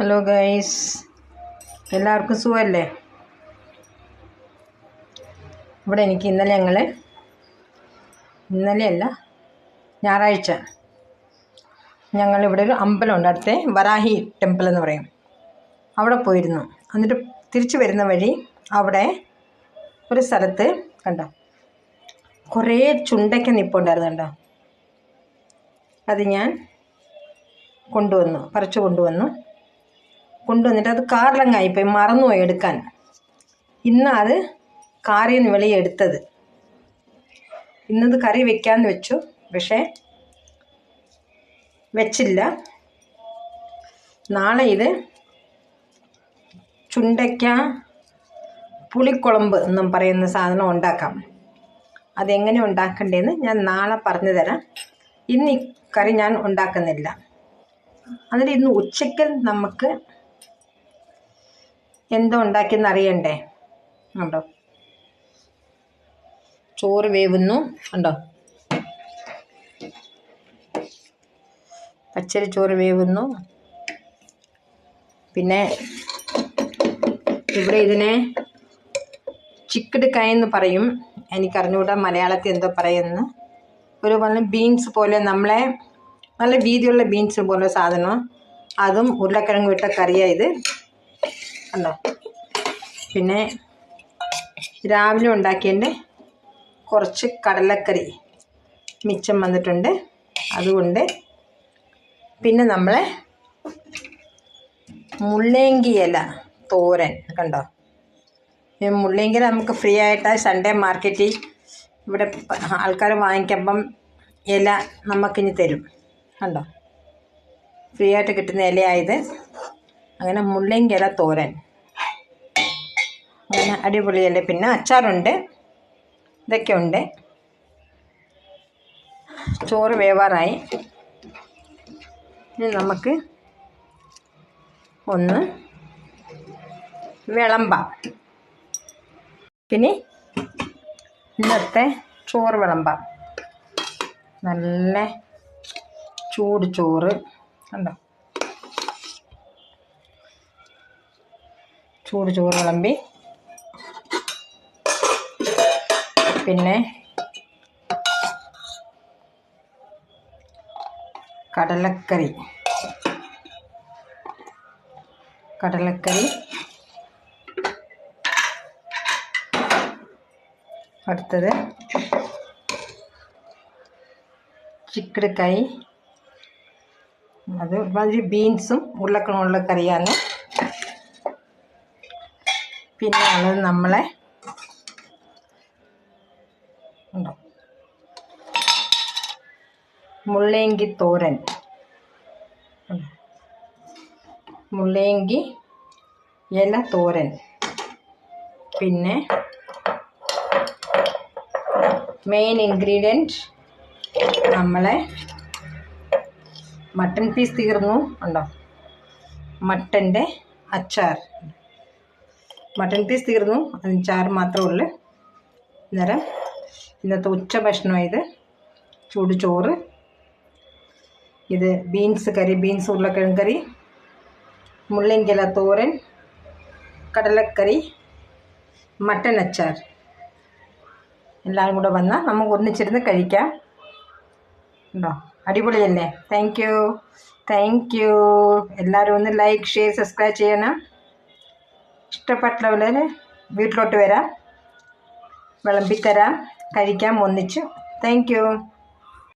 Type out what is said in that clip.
Hello guys എല്ലാവർക്കും സുഖമല്ലേ? ഇവിടെ എനിക്ക് ഇന്നലെ ഞങ്ങൾ ഇന്നലെയല്ല ഞായറാഴ്ച ഞങ്ങളിവിടെ ഒരു അമ്പലമുണ്ട്. അടുത്തെ വരാഹി ടെമ്പിൾ എന്ന് പറയും. അവിടെ പോയിരുന്നു. എന്നിട്ട് തിരിച്ചു വരുന്ന വഴി അവിടെ ഒരു സ്ഥലത്ത് കണ്ടോ? കുറേ ചുണ്ടയ്ക്ക നിപ്പുണ്ടായിരുന്നു കണ്ടോ? അത് ഞാൻ കൊണ്ടുവന്നു പറിച്ചു കൊണ്ടുവന്നു. കൊണ്ടുവന്നിട്ട് അത് കാറിലങ്ങായിപ്പോയി മറന്നുപോയി എടുക്കാൻ. ഇന്ന് അത് കാറിൽ നിന്ന് വെളിയെടുത്തത് ഇന്നത് കറി വെക്കാമെന്ന് വെച്ചു പക്ഷേ വെച്ചില്ല. നാളെ ഇത് ചുണ്ടയ്ക്ക പുളിക്കുളമ്പ് എന്നും പറയുന്ന സാധനം ഉണ്ടാക്കാം. അതെങ്ങനെ ഉണ്ടാക്കണ്ടേന്ന് ഞാൻ നാളെ പറഞ്ഞു തരാം. ഇന്ന് ഈ കറി ഞാൻ ഉണ്ടാക്കുന്നില്ല. അതിൽ ഇന്ന് ഉച്ചയ്ക്ക് നമുക്ക് എന്തോ ഉണ്ടാക്കിയെന്ന് അറിയണ്ടേ? ഉണ്ടോ? ചോറ് വേവുന്നു. ഉണ്ടോ? പച്ചരി ചോറ് വേവുന്നു. പിന്നെ ഇവിടെ ഇതിനെ ചിക്കടുക്കായ എന്ന് പറയും. എനിക്കറിഞ്ഞുകൂടാ മലയാളത്തിൽ എന്തോ പറയുന്നു. ഒരു പറഞ്ഞ ബീൻസ് പോലെ നമ്മളെ നല്ല വീതിയുള്ള ബീൻസ് പോലെ സാധനം. അതും ഉരുളക്കിഴങ്ങ് വിട്ട കറിയാണ് ഇത്. കണ്ടോ? പിന്നെ രാവിലെ ഉണ്ടാക്കിയതിന്റെ കുറച്ച് കടലക്കറി മിച്ചം വന്നിട്ടുണ്ട്. അതുകൊണ്ട് പിന്നെ നമ്മളെ മുള്ളേങ്കി ഇല തോരൻ കണ്ടോ? മുള്ളേങ്കിയില നമുക്ക് ഫ്രീ ആയിട്ട് സൺഡേ മാർക്കറ്റിൽ ഇവിടെ ആൾക്കാർ വാങ്ങിക്കുമ്പം ഇല നമുക്കിനി തരും. കണ്ടോ? ഫ്രീ ആയിട്ട് കിട്ടുന്ന ഇലയായത് അങ്ങനെ മുള്ളിങ്കര തോരൻ. അങ്ങനെ അടിപൊളിയല്ലേ പിന്നെ അച്ചാറുണ്ട്. ഇതൊക്കെ ഉണ്ട് ചോറ് വേവാറായി. ഇനി നമുക്ക് ഒന്ന് വിളമ്പാം. പിന്നെ ഇന്നത്തെ ചോറ് വിളമ്പാം. നല്ല ചൂട് ചോറ്. കണ്ടോ? ചൂട് ചോറ് വിളമ്പി. പിന്നെ കടലക്കറി. കടലക്കറി. അടുത്തത് ചിക്കടക്കായി. അത് ഒരുമാതിരി ബീൻസും ഉരുളക്കിഴങ്ങുള്ള കറിയാണ്. പിന്നെ ഉള്ളത് നമ്മളെ ഉണ്ടോ? മുള്ളേങ്കി തോരൻ? മുള്ളേങ്കി ഇല തോരൻ. പിന്നെ മെയിൻ ഇൻഗ്രീഡിയന്റ് നമ്മളെ മട്ടൺ പീസ് തീർന്നു. ഉണ്ടോ? മട്ടന്റെ അച്ചാർ. മട്ടൺ പീസ് തീർന്നു. അതിന് ചാറ് മാത്രമേ ഉള്ളൂ. അന്നേരം ഇന്നത്തെ ഉച്ച ഭക്ഷണം ഇത് ചൂട് ചോറ് ഇത് ബീൻസ് കറി ബീൻസ് ഉരുളക്കിഴങ്ങ് കറി മുള്ളങ്കില തോരൻ കടലക്കറി മട്ടൻ അച്ചാർ. എല്ലാവരും കൂടെ വന്നാൽ നമുക്ക് ഒന്നിച്ചിരുന്ന് കഴിക്കാം. ഉണ്ടോ? അടിപൊളിയല്ലേ? താങ്ക് യു താങ്ക് യു എല്ലാവരും ഒന്ന് ലൈക്ക് ഷെയർ സബ്സ്ക്രൈബ് ചെയ്യണം. ഇഷ്ടപ്പെട്ടവരെ വീട്ടിലോട്ട് വരാം. വിളമ്പിത്തരാം. കഴിക്കാം ഒന്നിച്ച്. താങ്ക്